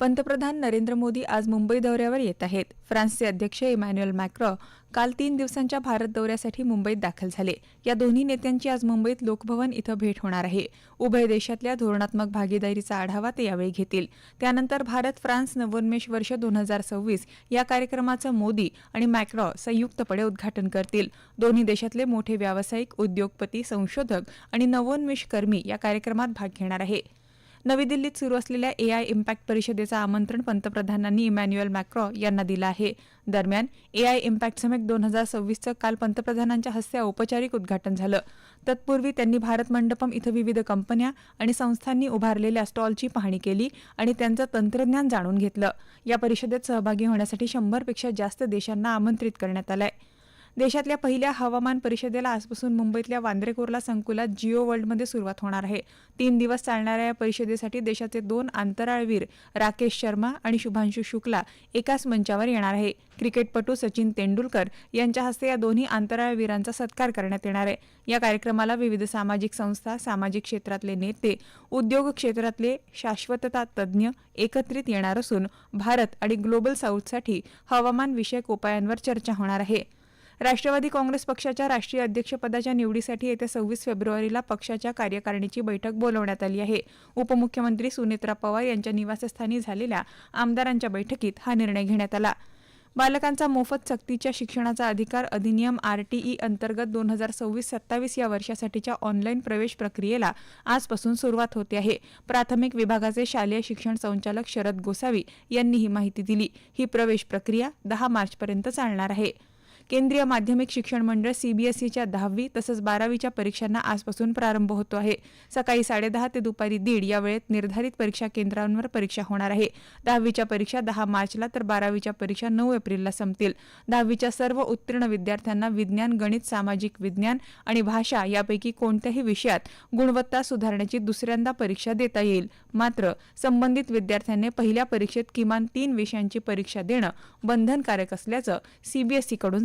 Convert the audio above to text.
पंतप्रधान नरेंद्र मोदी आज मुंबई दौऱ्यावर येत आहेत. फ्रान्सचे अध्यक्ष इमॅन्युअल मॅक्रॉ काल तीन दिवसांच्या भारत दौऱ्यासाठी मुंबईत दाखल झाले. या दोन्ही नेत्यांची आज मुंबईत लोकभवन इथं भेट होणार आहे. उभय देशातल्या धोरणात्मक भागीदारीचा आढावा ते यावेळी घेतील. त्यानंतर भारत फ्रान्स नवोन्मेष वर्ष दोन हजार सव्वीस या कार्यक्रमाचं मोदी आणि मॅक्रॉ संयुक्तपणे उद्घाटन करतील. दोन्ही देशातले मोठे व्यावसायिक उद्योगपती संशोधक आणि नवोन्मेष कर्मी या कार्यक्रमात भाग घेणार आहे. नवी दिल्लीत सुरू असलेल्या एआय इम्पॅक्ट परिषदेचं आमंत्रण पंतप्रधानांनी इमॅन्युएल मॅक्रॉ यांना दिलं आहे. दरम्यान एआय इम्पॅक्ट समेक दोन हजार सव्वीसचं काल पंतप्रधानांच्या हस्ते औपचारिक उद्घाटन झालं. तत्पूर्वी त्यांनी भारत मंडपम इथं विविध कंपन्या आणि संस्थांनी उभारलेल्या स्टॉलची पाहणी केली आणि त्यांचं तंत्रज्ञान जाणून घेतलं. या परिषदेत सहभागी होण्यासाठी शंभरपेक्षा जास्त देशांना आमंत्रित करण्यात आलंय. देशातल्या पहिल्या हवामान परिषदेला आजपासून मुंबईतल्या वांद्रे कुर्ला संकुलात जिओ वर्ल्डमध्ये सुरुवात होणार आहे. तीन दिवस चालणाऱ्या या परिषदेसाठी देशाचे दोन अंतराळवीर राकेश शर्मा आणि शुभांशु शुक्ला एकाच मंचावर येणार आहे. क्रिकेटपटू सचिन तेंडुलकर यांच्या हस्ते या दोन्ही अंतराळवीरांचा सत्कार करण्यात येणार आहे. या कार्यक्रमाला विविध सामाजिक संस्था सामाजिक क्षेत्रातले नेते उद्योग क्षेत्रातले शाश्वतता तज्ज्ञ एकत्रित येणार असून भारत आणि ग्लोबल साऊथसाठी हवामान विषयक उपायांवर चर्चा होणार आहे. राष्ट्रवादी काँग्रेस पक्षाच्या राष्ट्रीय अध्यक्षपदाच्या निवडीसाठी येत्या सव्वीस फेब्रुवारीला पक्षाच्या कार्यकारिणीची बैठक बोलवण्यात आली आहे. उपमुख्यमंत्री सुनेत्रा पवार यांच्या निवासस्थानी झालेल्या आमदारांच्या बैठकीत हा निर्णय घेण्यात आला. बालकांचा मोफत सक्तीच्या शिक्षणाचा अधिकार अधिनियम आरटीई अंतर्गत दोन हजार सव्वीस सत्तावीस या वर्षासाठीच्या ऑनलाईन प्रवेश प्रक्रियेला आजपासून सुरुवात होते आहे. प्राथमिक विभागाचे शालेय शिक्षण संचालक शरद गोसावी यांनी ही माहिती दिली. ही प्रवेश प्रक्रिया दहा मार्चपर्यंत चालणार आहे. केंद्रीय माध्यमिक शिक्षण मंडळ सीबीएसईच्या दहावी तसंच बारावीच्या परीक्षांना आजपासून प्रारंभ होतो आहे. सकाळी साडेदहा ते दुपारी दीड या वेळेत निर्धारित परीक्षा केंद्रांवर परीक्षा होणार आहे. दहावीच्या परीक्षा दहा मार्चला तर बारावीच्या परीक्षा नऊ एप्रिलला संपतील. दहावीच्या सर्व उत्तीर्ण विद्यार्थ्यांना विज्ञान गणित सामाजिक विज्ञान आणि भाषा यापैकी कोणत्याही विषयात गुणवत्ता सुधारण्याची दुसऱ्यांदा परीक्षा देता येईल. मात्र संबंधित विद्यार्थ्यांनी पहिल्या परीक्षेत किमान तीन विषयांची परीक्षा देणं बंधनकारक असल्याचं सीबीएसईकडून